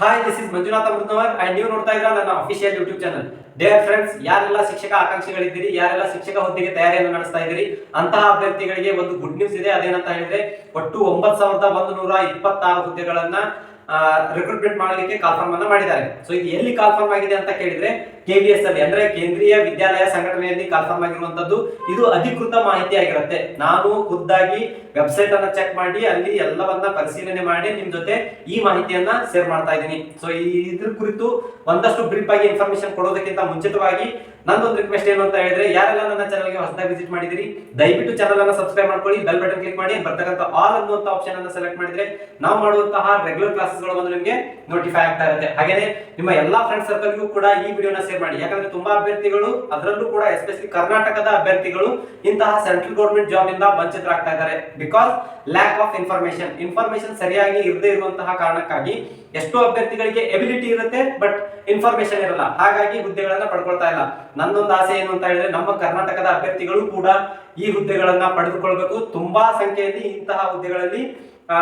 Hi this is Manjunatha Amrutanavar and ನೀವು ನೋಡ್ತಾ ಇದ್ದೀರಾ ನನ್ನ official YouTube channel dear friends ಯಾರೆಲ್ಲ ಶಿಕ್ಷಕ ಆಕಾಂಕ್ಷಿಗಳಿದ್ದೀರಿ, ಯಾರೆಲ್ಲ ಶಿಕ್ಷಕ ಹುದ್ದೆಗೆ ತಯಾರಿಯನ್ನು ನಡೆಸ್ತಾ ಇದ್ದೀರಿ, ಅಂತಹ ಅಭ್ಯರ್ಥಿಗಳಿಗೆ ಒಂದು ಗುಡ್ ನ್ಯೂಸ್ ಇದೆ. ಅದೇನಂತ ಹೇಳಿದ್ರೆ, ಒಟ್ಟು ಒಂಬತ್ತು ಸಾವಿರದ ಒಂದು ನೂರ ಇಪ್ಪತ್ತಾರು ಹುದ್ದೆಗಳನ್ನ ರಿಕ್ರೂಟ್ಮೆಂಟ್ ಮಾಡಲಿಕ್ಕೆ ಕಾಲ್ಫಾರ್ಮ್ ಅನ್ನ ಮಾಡಿದ್ದಾರೆ. ಸೊ ಇದು ಎಲ್ಲಿ ಕಾಲ್ಫಾರ್ಮ್ ಆಗಿದೆ ಅಂತ ಕೇಳಿದ್ರೆ ಕೆವಿಎಸ್ ಅಲ್ಲಿ, ಅಂದ್ರೆ ಕೇಂದ್ರೀಯ ವಿದ್ಯಾಲಯ ಸಂಘಟನೆಯಲ್ಲಿ ಕನ್ಫರ್ಮ್ ಆಗಿರುವಂತದ್ದು ಇದು ಅಧಿಕೃತ ಮಾಹಿತಿ ಆಗಿರುತ್ತೆ. ನಾನು ಖುದ್ದಾಗಿ ವೆಬ್ಸೈಟ್ ಅನ್ನ ಚೆಕ್ ಮಾಡಿ, ಅಲ್ಲಿ ಎಲ್ಲವನ್ನ ಪರಿಶೀಲನೆ ಮಾಡಿ, ನಿಮ್ ಜೊತೆ ಈ ಮಾಹಿತಿಯನ್ನ ಶೇರ್ ಮಾಡ್ತಾ ಇದ್ದೀನಿ. ಸೊ ಇದ್ರ ಕುರಿತು ಒಂದಷ್ಟು ಬ್ರೀಫ್ ಆಗಿ ಇನ್ಫಾರ್ಮೇಶನ್ ಕೊಡೋದಕ್ಕಿಂತ ಮುಂಚಿತವಾಗಿ ನಂದೊಂದು ರಿಕ್ವೆಸ್ಟ್ ಏನು ಅಂತ ಹೇಳಿದ್ರೆ, ಯಾರೆಲ್ಲ ನನ್ನ ಚಾನಲ್ಗೆ ಹೊಸದಾಗಿ ವಿಸಿಟ್ ಮಾಡಿದಿರಿ, ದಯವಿಟ್ಟು ಚಾನಲ್ ಅನ್ನ ಸಬ್ಸ್ಕ್ರೈಬ್ ಮಾಡ್ಕೊಳ್ಳಿ ಬೆಲ್ ಬಟನ್ ಕ್ಲಿಕ್ ಮಾಡಿ, ಬರ್ತಕ್ಕಂಥ ಆಲ್ ಅನ್ನುವಂತ ಆಪ್ಷನ್ ಅನ್ನ ಸೆಲೆಕ್ಟ್ ಮಾಡಿದ್ರೆ, ನಾವು ಮಾಡುವಂತಹ ರೆಗ್ಯುಲರ್ ಕ್ಲಾಸಸ್ಗಳು ಬಂದು ನಿಮಗೆ ನೋಟಿಫೈ ಆಗ್ತಾ ಇರುತ್ತೆ. ಹಾಗೇನೆ, ನಿಮ್ಮ ಎಲ್ಲಾ ಫ್ರೆಂಡ್ ಸರ್ಕಲ್ಗೂ ಕೂಡ ಈ ವಿಡಿಯೋನ ಶೇರ್ ಮಾಡಿ. ಯಾಕಂದ್ರೆ ತುಂಬಾ ಅಭ್ಯರ್ಥಿಗಳು, ಅದರಲ್ಲೂ ಕೂಡ ಎಸ್ಪೆಷಲಿ ಕರ್ನಾಟಕದ ಅಭ್ಯರ್ಥಿಗಳು ಇಂತಹ ಸೆಂಟ್ರಲ್ ಗೌರ್ಮೆಂಟ್ ಜಾಬ್ ಇಂದ ವಂಚಿತರಾಗ್ತಾ ಇದ್ದಾರೆ. Because lack of information information ಸರಿಯಾಗಿ ಇರದೇ ಇರುವಂತಹ ಕಾರಣಕ್ಕಾಗಿ ಎಷ್ಟೋ ಅಭ್ಯರ್ಥಿಗಳಿಗೆ ಎಬಿಲಿಟಿ ಇರುತ್ತೆ ಬಟ್ ಇನ್ಫಾರ್ಮೇಶನ್ ಇರಲ್ಲ. ಹಾಗಾಗಿ ಹುದ್ದೆಗಳನ್ನ ಪಡ್ಕೊಳ್ತಾ ಇಲ್ಲ. ನನ್ನೊಂದು ಆಸೆ ಏನು ಅಂತ ಹೇಳಿದ್ರೆ, ನಮ್ಮ ಕರ್ನಾಟಕದ ಅಭ್ಯರ್ಥಿಗಳು ಕೂಡ ಈ ಹುದ್ದೆಗಳನ್ನ ಪಡೆದುಕೊಳ್ಬೇಕು. ತುಂಬಾ ಸಂಖ್ಯೆಯಲ್ಲಿ ಇಂತಹ ಹುದ್ದೆಗಳಲ್ಲಿ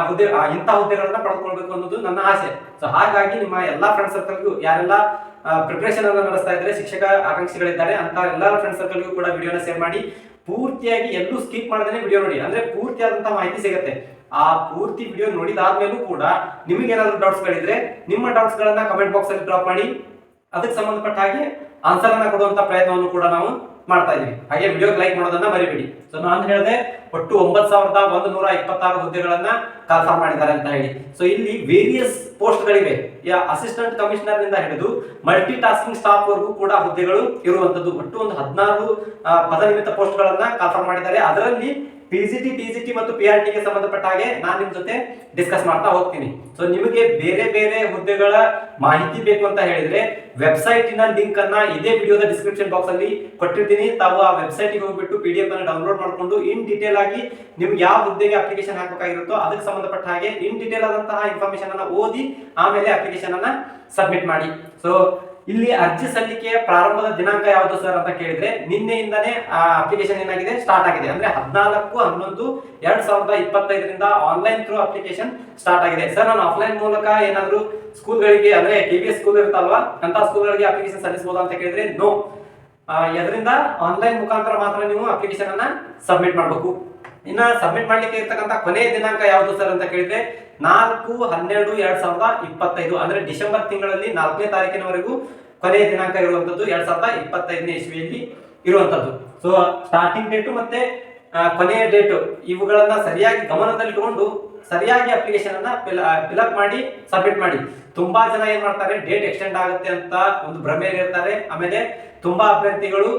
ಹುದ್ದೆ ಇಂತಹ ಹುದ್ದೆಗಳನ್ನ ಪಡೆದುಕೊಳ್ಬೇಕು ಅನ್ನೋದು ನನ್ನ ಆಸೆ. ಸೊ ಹಾಗಾಗಿ ನಿಮ್ಮ ಎಲ್ಲಾ ಫ್ರೆಂಡ್ ಸರ್ಕಲ್ಗೂ ಯಾರೆಲ್ಲ ಪ್ರಿಪ್ರೇಷನ್ ಅನ್ನು ನಡೆಸ್ತಾ ಇದ್ದಾರೆ, ಶಿಕ್ಷಕ ಆಕಾಂಕ್ಷಿಗಳಿದ್ದಾರೆ ಅಂತ ಎಲ್ಲಾ ಫ್ರೆಂಡ್ ಸರ್ಕಲ್ಗೂ ಕೂಡ ವಿಡಿಯೋನ ಶೇರ್ ಮಾಡಿ. ಪೂರ್ತಿಯಾಗಿ ಎಲ್ಲೂ ಸ್ಕಿಪ್ ಮಾಡದೇ ವಿಡಿಯೋ ನೋಡಿ. ಅಂದ್ರೆ ಪೂರ್ತಿಯಾದಂತಹ ಮಾಹಿತಿ ಸಿಗುತ್ತೆ. ಆ ಪೂರ್ತಿ ವಿಡಿಯೋ ನೋಡಿದಾದ್ಮೇಲೂ ಕೂಡ ನಿಮಗೆ ಏನಾದ್ರು ಡೌಟ್ಸ್ ಗಳಿದ್ರೆ ನಿಮ್ಮ ಡೌಟ್ಸ್ ಗಳನ್ನ ಕಮೆಂಟ್ ಬಾಕ್ಸ್ ಅಲ್ಲಿ ಡ್ರಾಪ್ ಮಾಡಿ. ಅದಕ್ಕೆ ಸಂಬಂಧಪಟ್ಟ ಹಾಗೆ ಆನ್ಸರ್ ಅನ್ನ ಕೊಡುವಂತ ಪ್ರಯತ್ನವನ್ನು ಕೂಡ ನಾವು ಮಾಡ್ತಾ ಇದೀವಿ ಹಾಗೆ ವಿಡಿಯೋಗೆ ಲೈಕ್ ಮಾಡೋದನ್ನ ಮರಿಬೇಡಿ. ಸೊ ನಾನು ಹೇಳಿದೆ, ಒಟ್ಟು ಒಂಬತ್ತು ಸಾವಿರದ ಒಂದು ನೂರ ಇಪ್ಪತ್ತಾರು ಹುದ್ದೆಗಳನ್ನ ಕಾಲ್ಫಾರ್ಮ್ ಮಾಡಿದ್ದಾರೆ ಅಂತ ಹೇಳಿ. ಸೊ ಇಲ್ಲಿ ವೇರಿಯಸ್ ಪೋಸ್ಟ್ ಗಳಿವೆ. ಅಸಿಸ್ಟೆಂಟ್ ಕಮಿಷನರ್ನಿಂದ ಹಿಡಿದು ಮಲ್ಟಿ ಟಾಸ್ಕಿಂಗ್ ಸ್ಟಾಫ್ ವರ್ಗೂ ಕೂಡ ಹುದ್ದೆಗಳು ಇರುವಂತದ್ದು ಒಟ್ಟು ಒಂದು ಹದಿನಾರು ಪದನಿಮಿತ್ತ ಪೋಸ್ಟ್ ಗಳನ್ನ ಕಾಲ್ಫಾರ್ಮ್ ಮಾಡಿದ್ದಾರೆ. ಅದರಲ್ಲಿ ಪಿಜಿಟಿ ಟಿಜಿಟಿ ಮತ್ತು ಪಿ ಆರ್ ಟಿಗೆ ಸಂಬಂಧಪಟ್ಟ ಹಾಗೆ ನಾನು ನಿಮ್ ಜೊತೆ ಡಿಸ್ಕಸ್ ಮಾಡ್ತಾ ಹೋಗ್ತೀನಿ. ಸೊ ನಿಮಗೆ ಬೇರೆ ಬೇರೆ ಹುದ್ದೆಗಳ ಮಾಹಿತಿ ಬೇಕು ಅಂತ ಹೇಳಿದ್ರೆ ವೆಬ್ಸೈಟಿನ ಲಿಂಕ್ ಅನ್ನ ಇದೇ ವಿಡಿಯೋದ ಡಿಸ್ಕ್ರಿಪ್ಷನ್ ಬಾಕ್ಸ್ ಅಲ್ಲಿ ಕೊಟ್ಟಿರ್ತೀನಿ. ತಾವು ಆ ವೆಬ್ಸೈಟ್ಗೆ ಹೋಗ್ಬಿಟ್ಟು ಪಿ ಡಿ ಎಫ್ ಅನ್ನು ಡೌನ್ಲೋಡ್ ಮಾಡಿಕೊಂಡು ಇನ್ ಡೀಟೇಲ್ ಆಗಿ ನಿಮ್ಗೆ ಯಾವ ಹುದ್ದೆಗೆ ಅಪ್ಲಿಕೇಶನ್ ಹಾಕಬೇಕಾಗಿರುತ್ತೋ ಅದಕ್ಕೆ ಸಂಬಂಧಪಟ್ಟ ಹಾಗೆ ಇನ್ ಡೀಟೇಲ್ ಆದಂತಹ ಇನ್ಫಾರ್ಮೇಶನ್ ಅನ್ನ ಓದಿ ಆಮೇಲೆ ಅಪ್ಲಿಕೇಶನ್ ಅನ್ನ ಸಬ್ಮಿಟ್ ಮಾಡಿ. ಸೊ ಇಲ್ಲಿ ಅರ್ಜಿ ಸಲ್ಲಿಕೆಯ ಪ್ರಾರಂಭದ ದಿನಾಂಕ ಯಾವುದು ಸರ್ ಅಂತ ಕೇಳಿದ್ರೆ ನಿನ್ನೆಯಿಂದಾನೇ ಆ ಅಪ್ಲಿಕೇಶನ್ ಏನಾಗಿದೆ? ಸ್ಟಾರ್ಟ್ ಆಗಿದೆ. ಅಂದ್ರೆ ಹದಿನಾಲ್ಕು, ಹನ್ನೊಂದು, ಎರಡ್ ಸಾವಿರದ ಇಪ್ಪತ್ತೈದರಿಂದ ಆನ್ಲೈನ್ ಥ್ರೂ ಅಪ್ಲಿಕೇಶನ್ ಸ್ಟಾರ್ಟ್ ಆಗಿದೆ. ಸರ್ ನಾನು ಆಫ್ಲೈನ್ ಮೂಲಕ ಏನಾದ್ರು ಸ್ಕೂಲ್ಗಳಿಗೆ, ಅಂದ್ರೆ ಕೆ ಬಿ ಎಸ್ ಸ್ಕೂಲ್ ಇರುತ್ತಲ್ವಾ? ಅಂತ ಸ್ಕೂಲ್ಗಳಿಗೆ ಅಪ್ಲಿಕೇಶನ್ ಸಲ್ಲಿಸಬಹುದು ಅಂತ ಕೇಳಿದ್ರೆ ನೋ ಇದರಿಂದ ಆನ್ಲೈನ್ ಮುಖಾಂತರ ಮಾತ್ರ ನೀವು ಅಪ್ಲಿಕೇಶನ್ ಅನ್ನ ಸಬ್ಮಿಟ್ ಮಾಡಬೇಕು. ಇನ್ನ ಸಬ್ಮಿಟ್ ಮಾಡ್ಲಿಕ್ಕೆ ಇರ್ತಕ್ಕಂಥ ಕೊನೆಯ ದಿನಾಂಕ ಯಾವುದು ಸರ್ ಅಂತ ಕೇಳಿದ್ರೆ ನಾಲ್ಕು, ಹನ್ನೆರಡು, ಎರಡ್ ಸಾವಿರದ ಇಪ್ಪತ್ತೈದು, ಅಂದ್ರೆ ಡಿಸೆಂಬರ್ ತಿಂಗಳಲ್ಲಿ ನಾಲ್ಕನೇ ತಾರೀಕಿನವರೆಗೂ ಕೊನೆಯ ದಿನಾಂಕ ಇರುವಂತದ್ದು ಎರಡ್ ಸಾವಿರದ ಇಪ್ಪತ್ತೈದನೇ ಇಸ್ವಿಯಲ್ಲಿ ಇರುವಂತದ್ದು. ಸೊ ಸ್ಟಾರ್ಟಿಂಗ್ ಡೇಟು ಮತ್ತೆ ಕೊನೆಯ ಡೇಟು ಇವುಗಳನ್ನ ಸರಿಯಾಗಿ ಗಮನದಲ್ಲಿಟ್ಟುಕೊಂಡು ಸರಿಯಾಗಿ ಅಪ್ಲಿಕೇಶನ್ ಅನ್ನ ಫಿಲ್ಅಪ್ ಮಾಡಿ ಸಬ್ಮಿಟ್ ಮಾಡಿ. ತುಂಬಾ ಜನ ಏನ್ ಮಾಡ್ತಾರೆ ಡೇಟ್ ಎಕ್ಸ್ಟೆಂಡ್ ಆಗುತ್ತೆ ಅಂತ ಒಂದು ಭ್ರಮೆಯಲ್ಲಿ ಇರ್ತಾರೆ. ಆಮೇಲೆ ತುಂಬಾ ಅಭ್ಯರ್ಥಿಗಳು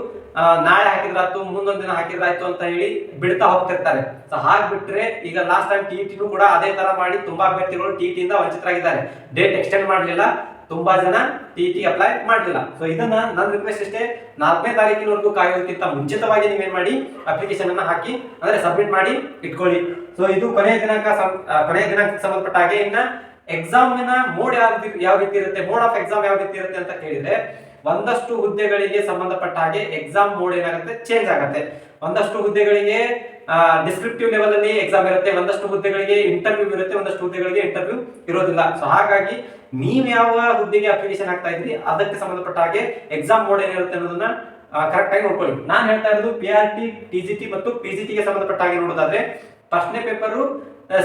ನಾಳೆ ಹಾಕಿದ್ರಾಯ್ತು, ಮುಂದೊಂದ್ ದಿನ ಹಾಕಿದ್ರಾಯ್ತು ಅಂತ ಹೇಳಿ ಬಿಡ್ತಾ ಹೋಗ್ತಿರ್ತಾರೆ. ಸೊ ಹಾಗೆ ಬಿಟ್ರೆ ಈಗ ಲಾಸ್ಟ್ ಟೈಮ್ ಟಿ ಟಿನೂ ಕೂಡ ಅದೇ ತರ ಮಾಡಿ ತುಂಬಾ ಅಭ್ಯರ್ಥಿಗಳು ಟಿ ಟಿಯಿಂದ ವಂಚಿತರಾಗಿದ್ದಾರೆ. ಡೇಟ್ ಎಕ್ಸ್ಟೆಂಡ್ ಮಾಡಲಿಲ್ಲ, ತುಂಬಾ ಜನ ಟಿ ಟಿ ಅಪ್ಲೈ ಮಾಡಲಿಲ್ಲ. ಸೊ ಇದನ್ನ ನನ್ನ ರಿಕ್ವೆಸ್ಟ್ ಇಷ್ಟೇ, ನಾಲ್ಕನೇ ತಾರೀಕಿನವರೆಗೂ ಕಾಯೋದಕ್ಕಿಂತ ಮುಂಚಿತವಾಗಿ ನೀವೇನ್ ಮಾಡಿ ಅಪ್ಲಿಕೇಶನ್ ಅನ್ನ ಹಾಕಿ, ಅಂದ್ರೆ ಸಬ್ಮಿಟ್ ಮಾಡಿ ಇಟ್ಕೊಳ್ಳಿ. ಸೊ ಇದು ಕೊನೆಯ ದಿನಾಂಕ ಕೊನೆಯ ದಿನಾಂಕಕ್ಕೆ ಸಂಬಂಧಪಟ್ಟ ಹಾಗೆ ಇನ್ನ ಎಕ್ಸಾಮಿನ ಮೋಡ್ ಯಾವ ಯಾವ ರೀತಿ ಇರುತ್ತೆ ಮೋಡ್ ಆಫ್ ಎಕ್ಸಾಮ್ ಯಾವ ರೀತಿ ಇರುತ್ತೆ ಅಂತ ಕೇಳಿದ್ರೆ, ಒಂದಷ್ಟು ಹುದ್ದೆಗಳಿಗೆ ಸಂಬಂಧಪಟ್ಟ ಹಾಗೆ ಎಕ್ಸಾಮ್ ಮೋಡ್ ಏನಾಗುತ್ತೆ ಚೇಂಜ್ ಆಗುತ್ತೆ. ಒಂದಷ್ಟು ಹುದ್ದೆಗಳಿಗೆ ಡಿಸ್ಕ್ರಿಪ್ಟಿವ್ ಲೆವೆಲ್ ಅಲ್ಲಿ ಎಕ್ಸಾಮ್ ಇರುತ್ತೆ, ಒಂದಷ್ಟು ಹುದ್ದೆಗಳಿಗೆ ಇಂಟರ್ವ್ಯೂ ಇರುತ್ತೆ, ಒಂದಷ್ಟು ಹುದ್ದೆಗಳಿಗೆ ಇಂಟರ್ವ್ಯೂ ಇರೋದಿಲ್ಲ. ಸೊ ಹಾಗಾಗಿ ನೀವ್ ಯಾವ ಹುದ್ದೆಗೆ ಅಪ್ಲಿಕೇಶನ್ ಆಗ್ತಾ ಇದ್ರಿ ಅದಕ್ಕೆ ಸಂಬಂಧಪಟ್ಟ ಹಾಗೆ ಎಕ್ಸಾಮ್ ಮೋಡ್ ಏನಿರುತ್ತೆ ಅನ್ನೋದನ್ನ ಕರೆಕ್ಟ್ ಆಗಿ ನೋಡ್ಕೊಳ್ಳಿ. ನಾನು ಹೇಳ್ತಾ ಇರೋದು P R T T G T ಮತ್ತು ಪಿ ಜಿ ಟಿಗೆ ಸಂಬಂಧಪಟ್ಟ ಹಾಗೆ ನೋಡೋದಾದ್ರೆ ಫಸ್ಟ್ನೇ paper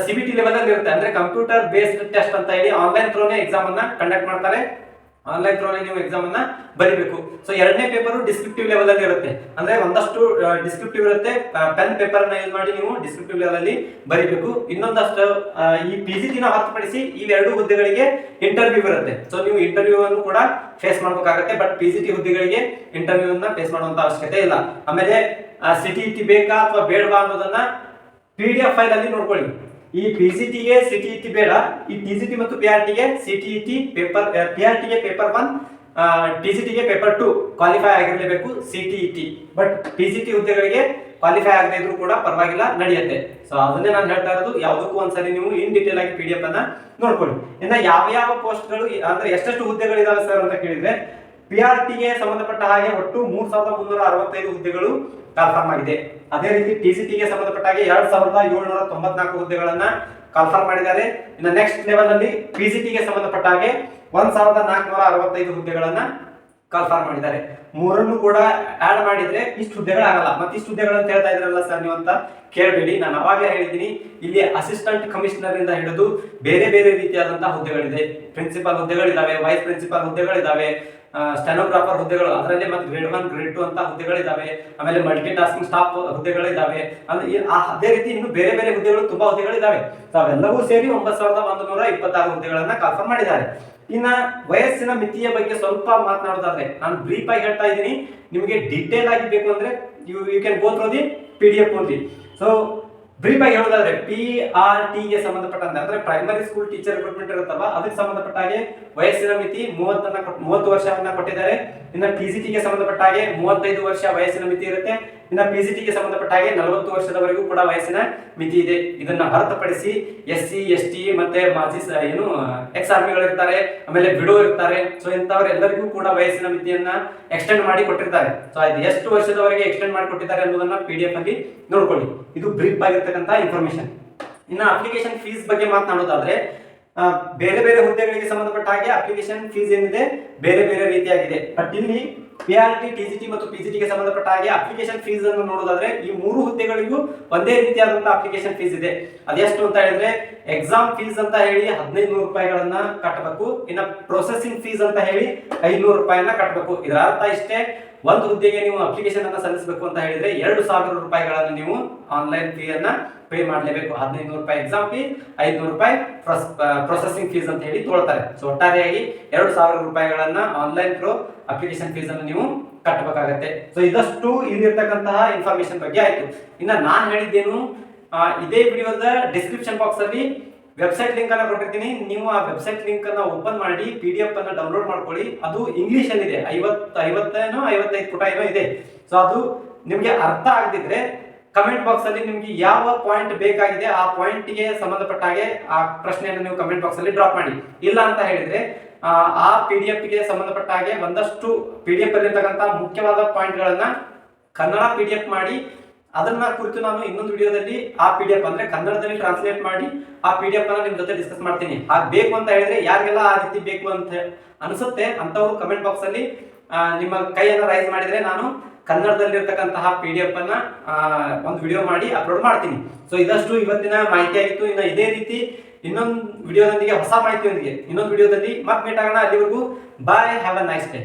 C B T level ಅಲ್ಲಿ ಇರುತ್ತೆ. ಅಂದ್ರೆ ಕಂಪ್ಯೂಟರ್ ಬೇಸ್ಡ್ ಟೆಸ್ಟ್ ಅಂತ ಹೇಳಿ ಆನ್ಲೈನ್ ಥ್ರೋನೇ ಎಕ್ಸಾಮ್ ಅನ್ನ ಕಂಡಕ್ಟ್ ಮಾಡ್ತಾರೆ. ಆನ್ಲೈನ್ ಥ್ರೋನೇ ನೀವು ಎಕ್ಸಾಮ್ ಅನ್ನ ಬರಿಬೇಕು. ಸೊ ಎರಡನೇ ಪೇಪರ್ ಡಿಸ್ಕ್ರಿಪ್ಟಿವ್ ಲೆವೆಲ್ ಅಲ್ಲಿ ಇರುತ್ತೆ. ಅಂದ್ರೆ ಒಂದಷ್ಟು ಡಿಸ್ಕ್ರಿಪ್ಟಿವ್ ಇರುತ್ತೆ. ಪೆನ್ ಪೇಪರ್ ಅನ್ನ ಯೂಸ್ ಮಾಡಿ ನೀವು ಡಿಸ್ಕ್ರಿಪ್ಟಿವ್ ಲೆವೆಲ್ ಅಲ್ಲಿ ಬರಿಬೇಕು. ಇನ್ನೊಂದಷ್ಟು ಈ ಪಿ ಜಿ ದಿನ ಹೊರತುಪಡಿಸಿ ಇವೆರಡು ಹುದ್ದೆಗಳಿಗೆ ಇಂಟರ್ವ್ಯೂ ಇರುತ್ತೆ. ಸೊ ನೀವು ಇಂಟರ್ವ್ಯೂ ಅನ್ನು ಕೂಡ ಫೇಸ್ ಮಾಡಬೇಕಾಗುತ್ತೆ. ಬಟ್ ಪಿ ಜಿ ಟಿ ಹುದ್ದೆಗಳಿಗೆ ಇಂಟರ್ವ್ಯೂ ಅನ್ನ ಫೇಸ್ ಮಾಡುವಂತ ಅವಶ್ಯಕತೆ ಇಲ್ಲ. ಆಮೇಲೆ ಸಿಟಿ ಟಿ ಬೇಕಾ ಅಥವಾ ಬೇಡವಾ ಅನ್ನೋದನ್ನ ಪಿ ಡಿ ಎಫ್ ಫೈಲ್ ಅಲ್ಲಿ ನೋಡ್ಕೊಳ್ಳಿ. ಈ ಪಿ ಸಿ ಟಿಗೆ ಸಿ ಟಿ ಟಿ ಬೇಡ. ಈ ಟಿ ಸಿ ಟಿ ಮತ್ತು ಪಿ ಆರ್ ಟಿಗೆ C T T paper P R ಟಿಗೆ ಪೇಪರ್ ಒನ್ ಟಿ ಸಿ ಟಿಗೆ paper two qualify ಆಗಿರಲೇಬೇಕು C T T but P C T ಹುದ್ದೆಗಳಿಗೆ ಕ್ವಾಲಿಫೈ ಆಗದೆ ಇದ್ರೂ ಕೂಡ ಪರವಾಗಿಲ್ಲ, ನಡೆಯುತ್ತೆ. ಸೊ ಅದನ್ನೇ ನಾನು ಹೇಳ್ತಾ ಇರೋದು. ಯಾವುದಕ್ಕೂ ಒಂದ್ಸರಿ ನೀವು ಇನ್ ಡೀಟೇಲ್ ಆಗಿ ಪಿ ಡಿ ಎಫ್ ಅನ್ನ ನೋಡ್ಕೊಳ್ಳಿ. ಇನ್ನ ಯಾವ ಯಾವ ಪೋಸ್ಟ್ಗಳು ಅಂದ್ರೆ ಎಷ್ಟೆಷ್ಟು ಹುದ್ದೆಗಳಿದಾವೆ ಸರ್ ಅಂತ ಕೇಳಿದ್ರೆ ಪಿ ಆರ್ ಟಿಗೆ ಸಂಬಂಧಪಟ್ಟ ಹಾಗೆ ಒಟ್ಟು ಮೂರ್ ಸಾವಿರದ ಮುನ್ನೂರ ಅರವತ್ತೈದು ಹುದ್ದೆಗಳು ಕಾಲ್ಫಾರ್ಮ್ ಆಗಿದೆ. ಅದೇ ರೀತಿ ಟಿ ಸಿ ಟಿಗೆ ಸಂಬಂಧಪಟ್ಟ ಹಾಗೆ ಎರಡ್ ಸಾವಿರದ ಏಳ್ನೂರ ತೊಂಬತ್ನಾಲ್ಕು ಹುದ್ದೆಗಳನ್ನ ಕಾಲ್ಫಾರ್ಮ್ ಮಾಡಿದ್ದಾರೆ. ಇನ್ನು ನೆಕ್ಸ್ಟ್ ಲೆವೆಲ್ ಅಲ್ಲಿ ಪಿ ಸಿ ಟಿಗೆ ಸಂಬಂಧಪಟ್ಟ ಹಾಗೆ ಒಂದ್ ಸಾವಿರದ ನಾಲ್ಕುನೂರ ಅರವತ್ತೈದು ಹುದ್ದೆಗಳನ್ನ ಕನ್ಫರ್ಮ್ ಮಾಡಿದ್ದಾರೆ. ಮೂರನ್ನು ಕೂಡ ಆಡ್ ಮಾಡಿದ್ರೆ ಇಷ್ಟು ಹುದ್ದೆಗಳಾಗಲ್ಲ. ಮತ್ತೆ ಇಷ್ಟು ಹುದ್ದೆಗಳು ಅಂತ ಹೇಳ್ತಾ ಇದ್ರಲ್ಲ ಸರ್ ನೀವು ಅಂತ ಕೇಳಬೇಡಿ. ನಾನು ಅವಾಗೇ ಹೇಳಿದ್ದೀನಿ, ಇಲ್ಲಿ ಅಸಿಸ್ಟೆಂಟ್ ಕಮಿಷನರ್ ಇಂದ ಹಿಡಿದು ಬೇರೆ ಬೇರೆ ರೀತಿಯಾದಂತಹ ಹುದ್ದೆಗಳಿದೆ. ಪ್ರಿನ್ಸಿಪಾಲ್ ಹುದ್ದೆಗಳಿದಾವೆ ವೈಸ್ ಪ್ರಿನ್ಸಿಪಾಲ್ ಹುದ್ದೆಗಳಿದಾವೆ ಸ್ಟೆನೋಗ್ರಾಫರ್ ಹುದ್ದೆಗಳು, ಅದರಲ್ಲಿ ಮತ್ತೆ ಗ್ರೇಡ್ ಒನ್ ಗ್ರೇಡ್ ಟು ಅಂತ ಹುದ್ದೆಗಳಿದ್ದಾವೆ ಆಮೇಲೆ ಮಲ್ಟಿ ಟಾಸ್ಕಿಂಗ್ ಸ್ಟಾಫ್ ಹುದ್ದೆಗಳಿದ್ದಾವೆ ಅಂದ್ರೆ ಅದೇ ರೀತಿ ಇನ್ನು ಬೇರೆ ಬೇರೆ ಹುದ್ದೆಗಳು ತುಂಬಾ ಹುದ್ದೆಗಳಿದ್ದಾವೆ ಅವೆಲ್ಲವೂ ಸೇರಿ ಒಂಬತ್ತು ಸಾವಿರದ ಒಂದು ನೂರ ಇಪ್ಪತ್ತಾರು ಹುದ್ದೆಗಳನ್ನ ಕನ್ಫರ್ಮ್ ಮಾಡಿದ್ದಾರೆ. ಇನ್ನ ವಯಸ್ಸಿನ ಮಿತಿಯ ಬಗ್ಗೆ ಸ್ವಲ್ಪ ಮಾತನಾಡೋದಾದ್ರೆ, ನಾನು ಬ್ರೀಫ್ ಆಗಿ ಹೇಳ್ತಾ ಇದ್ದೀನಿ. ನಿಮಗೆ ಡೀಟೇಲ್ ಆಗಿ ಬೇಕು ಅಂದ್ರೆ you you can go through the P D F only so brief ಆಗಿ ಹೇಳೋದಾದ್ರೆ ಪಿ ಆರ್ ಟಿ ಗೆ ಸಂಬಂಧಪಟ್ಟಂತೆ, ಅಂದ್ರೆ ಪ್ರೈಮರಿ ಸ್ಕೂಲ್ ಟೀಚರ್ ರಿಕ್ರೂಟ್ಮೆಂಟ್ ಇರುತ್ತಲ್ಲ ಅದಕ್ಕೆ ಸಂಬಂಧಪಟ್ಟ ಹಾಗೆ ವಯಸ್ಸಿನ ಮಿತಿ ಮೂವತ್ತನ್ನ ಮೂವತ್ತು ವರ್ಷವನ್ನ ಕೊಟ್ಟಿದ್ದಾರೆ. ಇನ್ನ ಜಿ ಟಿಗೆ ಸಂಬಂಧಪಟ್ಟ ಹಾಗೆ ಮೂವತ್ತೈದು ವರ್ಷ ವಯಸ್ಸಿನ ಮಿತಿ ಇರುತ್ತೆ. ಇನ್ನ ಜಿ ಟಿಗೆ ಸಂಬಂಧಪಟ್ಟ ಹಾಗೆ ನಲವತ್ತು ವರ್ಷದವರೆಗೂ ಕೂಡ ವಯಸ್ಸಿನ ಮಿತಿ ಇದೆ. ಇದನ್ನ ಹೊರತುಪಡಿಸಿ ಎಸ್ ಸಿ ಎಸ್ ಟಿ ಮತ್ತೆ ಮಾಜಿ ಏನು ಎಕ್ಸ್ ಆರ್ಮಿಗಳು ಇರ್ತಾರೆ, ಆಮೇಲೆ ಬಿಡೋ ಇರ್ತಾರೆ. ಸೊ ಇಂಥವರೆಲ್ಲರಿಗೂ ಕೂಡ ವಯಸ್ಸಿನ ಮಿತಿಯನ್ನ ಎಕ್ಸ್ಟೆಂಡ್ ಮಾಡಿ ಕೊಟ್ಟಿರ್ತಾರೆ. ಸೊ ಅದು ಎಷ್ಟು ವರ್ಷದವರೆಗೆ ಎಕ್ಸ್ಟೆಂಡ್ ಮಾಡಿ ಕೊಟ್ಟಿದ್ದಾರೆ ಅನ್ನೋದನ್ನ ಪಿ ಡಿ ಎಫ್ ಅಲ್ಲಿ ನೋಡ್ಕೊಳ್ಳಿ. ಇದು ಬ್ರೀಫ್ ಆಗಿರ್ತಕ್ಕಂಥ ಇನ್ಫಾರ್ಮೇಶನ್ ಇನ್ನು ಅಪ್ಲಿಕೇಶನ್ ಫೀಸ್ ಬಗ್ಗೆ ಮಾತನಾಡೋದಾದ್ರೆ ಬೇರೆ ಬೇರೆ ಹುದ್ದೆಗಳಿಗೆ ಸಂಬಂಧಪಟ್ಟ ಹಾಗೆ ಅಪ್ಲಿಕೇಶನ್ ಫೀಸ್ ಏನಿದೆ, ಬೇರೆ ಬೇರೆ ರೀತಿಯಾಗಿದೆ. ಬಟ್ ಇಲ್ಲಿ P R T T C T ಮತ್ತು ಪಿ ಸಿ ಟಿಗೆ ಸಂಬಂಧಪಟ್ಟ ಹಾಗೆ ಅಪ್ಲಿಕೇಶನ್ ಫೀಸ್ ಅನ್ನು ನೋಡೋದಾದ್ರೆ ಈ ಮೂರು ಹುದ್ದೆಗಳಿಗೂ ಒಂದೇ ರೀತಿಯಾದಂತಹ ಅಪ್ಲಿಕೇಶನ್ ಫೀಸ್ ಇದೆ. ಅದೆಷ್ಟು ಅಂತ ಹೇಳಿದ್ರೆ ಎಕ್ಸಾಮ್ ಫೀಸ್ ಅಂತ ಹೇಳಿ ಹದಿನೈದು ನೂರು ರೂಪಾಯಿಗಳನ್ನ ಕಟ್ಟಬೇಕು. ಇನ್ನ ಪ್ರೊಸೆಸಿಂಗ್ ಫೀಸ್ ಅಂತ ಹೇಳಿ ಐನೂರು ರೂಪಾಯಿನ ಕಟ್ಟಬೇಕು. ಇದರ ಅರ್ಥ ಇಷ್ಟೇ. ಒಂದು ಹುದ್ದೆಗೆ ನೀವು ಅಪ್ಲಿಕೇಶನ್ ಅನ್ನ ಸಲ್ಲಿಸಬೇಕು ಅಂತ ಹೇಳಿದ್ರೆ ಎರಡು ಸಾವಿರ ರೂಪಾಯಿಗಳನ್ನು ನೀವು ಆನ್ಲೈನ್ ಫೀ ಅನ್ನ ಪೇ ಮಾಡಲೇಬೇಕು. ಹದಿನೈದು ರೂಪಾಯಿ ಎಕ್ಸಾಮ್ ಫೀ ಐದುನೂರು ರೂಪಾಯಿ ಪ್ರೊಸೆಸಿಂಗ್ ಫೀಸ್ ಅಂತ ಹೇಳಿ ತೊಳ್ತಾರೆ. ಸೊ ಒಟ್ಟಾರೆಯಾಗಿ ಎರಡು ಸಾವಿರ ರೂಪಾಯಿಗಳನ್ನ ಆನ್ಲೈನ್ ಥ್ರೂ ಅಪ್ಲಿಕೇಶನ್ ಫೀಸ್ ಅನ್ನು ನೀವು ಕಟ್ಟಬೇಕಾಗತ್ತೆ ಸೊ ಇದಷ್ಟು ಇಲ್ಲಿರ್ತಕ್ಕಂತಹ ಇನ್ಫಾರ್ಮೇಶನ್ ಬಗ್ಗೆ ಆಯ್ತು. ಇನ್ನ ನಾನು ಹೇಳಿದ್ದೇನು ಇದೇ ವಿಡಿಯೋದ ಡಿಸ್ಕ್ರಿಪ್ಷನ್ ಬಾಕ್ಸ್ ಅಲ್ಲಿ ವೆಬ್ಸೈಟ್ ಲಿಂಕ್ ಅನ್ನ ಕೊಟ್ಟಿರ್ತೀನಿ. ನೀವು ಆ ವೆಬ್ಸೈಟ್ ಲಿಂಕ್ ಅನ್ನ ಓಪನ್ ಮಾಡಿ ಪಿ ಡಿ ಎಫ್ ಅನ್ನ ಡೌನ್ಲೋಡ್ ಮಾಡ್ಕೊಳ್ಳಿ. ಅದು ಇಂಗ್ಲಿಷ್ ಅಲ್ಲಿ ಇದೆ ಐವತ್ ಐವತ್ತೇನೋ ಐವತ್ತೈದು ಪುಟ ಏನೋ ಇದೆ. ಸೊ ಅದು ನಿಮ್ಗೆ ಅರ್ಥ ಆಗದಿದ್ರೆ ಕಮೆಂಟ್ ಬಾಕ್ಸ್ ಅಲ್ಲಿ ನಿಮ್ಗೆ ಯಾವ ಪಾಯಿಂಟ್ ಬೇಕಾಗಿದೆ ಆ ಪಾಯಿಂಟ್ಗೆ ಸಂಬಂಧಪಟ್ಟ ಹಾಗೆ ಆ ಪ್ರಶ್ನೆಯನ್ನು ನೀವು ಕಮೆಂಟ್ ಬಾಕ್ಸ್ ಅಲ್ಲಿ ಡ್ರಾಪ್ ಮಾಡಿ. ಇಲ್ಲ ಅಂತ ಹೇಳಿದ್ರೆ ಆ, ಪಿ ಡಿ ಎಫ್ಗೆ ಸಂಬಂಧಪಟ್ಟ ಹಾಗೆ ಒಂದಷ್ಟು ಪಿ ಡಿ ಎಫ್ ಅಲ್ಲಿರ್ತಕ್ಕಂಥ ಮುಖ್ಯವಾದ ಪಾಯಿಂಟ್ ಗಳನ್ನ ಕನ್ನಡ ಪಿ ಡಿ ಎಫ್ ಮಾಡಿ ಅದನ್ನ ಕುರಿತು ನಾನು ಇನ್ನೊಂದು ವಿಡಿಯೋದಲ್ಲಿ ಆ ಪಿ ಡಿ ಎಫ್ ಅಂದ್ರೆ ಕನ್ನಡದಲ್ಲಿ ಟ್ರಾನ್ಸ್ಲೇಟ್ ಮಾಡಿ ಆ ಪಿ ಡಿ ಎಫ್ ಅನ್ನ ನಿಮ್ ಜೊತೆ ಡಿಸ್ಕಸ್ ಮಾಡ್ತೀನಿ. ಹಾಗೆ ಬೇಕು ಅಂತ ಹೇಳಿದ್ರೆ ಯಾರಿಗೆಲ್ಲ ಆ ರೀತಿ ಬೇಕು ಅಂತ ಅನಿಸುತ್ತೆ ಅಂತವ್ರು ಕಮೆಂಟ್ ಬಾಕ್ಸ್ ಅಲ್ಲಿ ನಿಮ್ಮ ಕೈಯನ್ನು ರೈಸ್ ಮಾಡಿದ್ರೆ ನಾನು ಕನ್ನಡದಲ್ಲಿರ್ತಕ್ಕಂತಹ ಪಿ ಡಿ ಎಫ್ ಅನ್ನ ಒಂದು ವಿಡಿಯೋ ಮಾಡಿ ಅಪ್ಲೋಡ್ ಮಾಡ್ತೀನಿ. ಸೊ ಇದಷ್ಟು ಇವತ್ತಿನ ಮಾಹಿತಿ ಆಗಿತ್ತು. ಇನ್ನು ಇದೇ ರೀತಿ ಇನ್ನೊಂದು ವಿಡಿಯೋದೊಂದಿಗೆ ಹೊಸ ಮಾಹಿತಿಯೊಂದಿಗೆ ಇನ್ನೊಂದು ವಿಡಿಯೋದಲ್ಲಿ ಮತ್ತೆ ಮೀಟ್ ಆಗೋಣ. ಅಲ್ಲಿವರೆಗೂ bye have a nice day